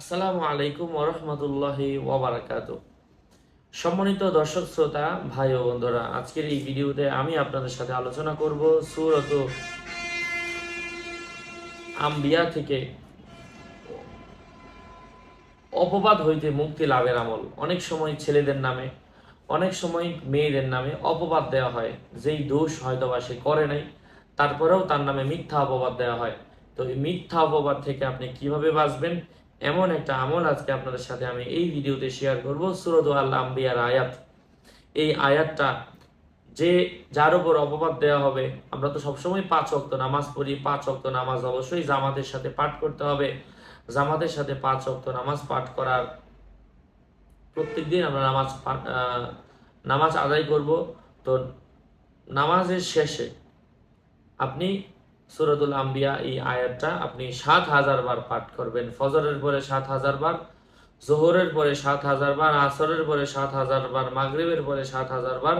আসসালামু আলাইকুম ওরহমতুল্লাহি ওবরাকাত সম্মানিত দর্শক শ্রোতা, ভাই ও বন্ধুরা, আজকের এই ভিডিওতে আমি আপনাদের সাথে আলোচনা করব সুরত আম্বিয়া থেকে অপবাদ হইতে মুক্তি লাভের আমল। অনেক সময় ছেলেদের নামে, অনেক সময় মেয়েদের নামে অপবাদ দেওয়া হয়। যেই দোষ হয়তো বা সে করে নাই, তারপরেও তার নামে মিথ্যা অপবাদ দেওয়া হয়। তো এই মিথ্যা অপবাদ থেকে আপনি কীভাবে বাঁচবেন এমন একটা আমল আজকে আপনাদের সাথে আমি এই ভিডিওতে শেয়ার করব সুরত আল্লাহ আম্বিয়ার আয়াত। এই আয়াতটা যে যার উপর অপবাদ দেওয়া হবে, আমরা তো সবসময় পাঁচ অক্ত নামাজ পড়ি, পাঁচ অক্ত নামাজ অবশ্যই জামাতের সাথে পাঠ করতে হবে। জামাতের সাথে পাঁচ অক্ত নামাজ পাঠ করার প্রত্যেকদিন আমরা নামাজ নামাজ আদায় করব। তো নামাজের শেষে আপনি সুরতুল আম্বিয়া এই আয়াতটা আপনি সাত হাজার বার পাঠ করবেন। ফজরের পরে সাত হাজার বার, জোহরের পরে সাত হাজার বার, আসরের পরে সাত হাজার বার, মাগরিবের পরে সাত হাজার বার,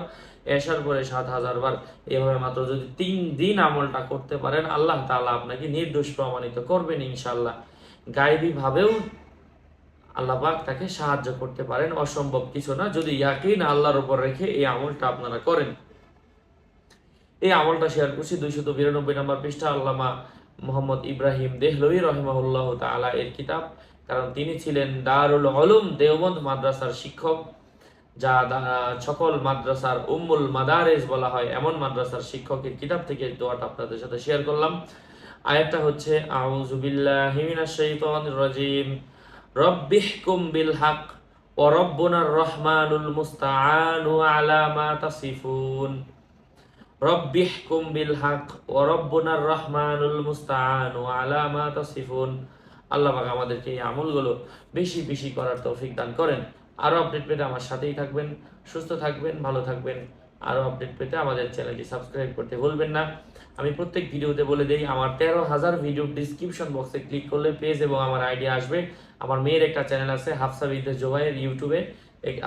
এশার পরে সাত হাজার বার এভাবে মাত্র যদি তিন দিন আমলটা করতে পারেন, আল্লাহ তাআলা আপনাকে নির্দোষ প্রমাণিত করবেন ইনশাল্লাহ গায়েবী ভাবেও আল্লাহ পাক তাকে সাহায্য করতে পারেন, অসম্ভব কিছু না। যদি ইয়াকিন আল্লাহর উপর রেখে এই আমলটা আপনারা করেন। এই আমলটা শেয়ার করছি দুইশত বিরানব্বই নম্বর পৃষ্ঠা আল্লামা মোহাম্মদ ইব্রাহিম দেহলভি রহিমাহুল্লাহ তাআলা এর কিতাব। কারণ তিনি ছিলেন দারুল আলম দেওবন্দ মাদ্রাসার শিক্ষক, যা সকল মাদ্রাসার উম্মুল মাদারেজ বলা হয়, এমন মাদ্রাসার শিক্ষকের কিতাব থেকে দোয়াটা আপনাদের সাথে শেয়ার করলাম। আয়াতটা হচ্ছে, আউযু বিল্লাহি মিনাশ শাইতানির রাজিম, রব্বিহকুম বিল হক ওয়া রব্বুনার রহমানুল মুস্তাআনু আলা মা তাসিফুন। রব্বিহকুম বিল হক ওয়া রব্বুনার রহমানুল মুস্তাআনু আলা মা তাসিফুন। আল্লাহ পাক আমাদেরকে এই আমলগুলো বেশি বেশি করার তৌফিক দান করেন। আরও আপডেট পেতে আমার সাথেই থাকবেন, সুস্থ থাকবেন, ভালো থাকবেন। আরও আপডেট পেতে আমাদের চ্যানেলটি সাবস্ক্রাইব করতে ভুলবেন না। আমি প্রত্যেক ভিডিওতে বলে দেই, আমার তেরো হাজার ভিডিও ডিসক্রিপশন বক্সে ক্লিক করলে পেজ এবং আমার আইডিয়া আসবে। আমার মেয়ের একটা চ্যানেল আছে হাফসা বিদ্যা জোবাইয়ের ইউটিউবে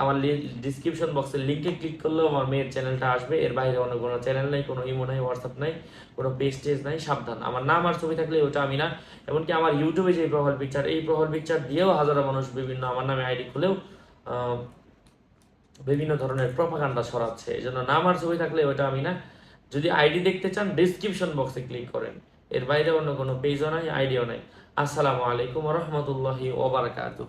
আমার ডিসক্রিপশন বক্সের লিঙ্কে ক্লিক করলেও আমার মেয়ের চ্যানেলটা আসবে। এর বাইরে অন্য কোনো চ্যানেল নাই, কোনো ইমো নাই হোয়াটসঅ্যাপ নাই, কোনো পেজ টেজ নাই, সাবধান। আমার নাম আর ছবি থাকলে ওটা আমি না। এমনকি আমার ইউটিউবে যে প্রোফাইল পিকচার এই প্রোফাইল পিকচার দিয়েও হাজারো মানুষ বিভিন্ন আমার নামে আইডি খুলেও বিভিন্ন ধরনের প্রপাগান্ডা ছড়াচ্ছে। এই জন্য নাম আর ছবি থাকলে ওটা আমি না। যদি আইডি দেখতে চান ডিসক্রিপশন বক্সে ক্লিক করেন। এর বাইরে অন্য কোনো পেজও নাই আইডিও নাই। আসসালামু আলাইকুম রহমতুল্লাহি ওবারাকাতুহ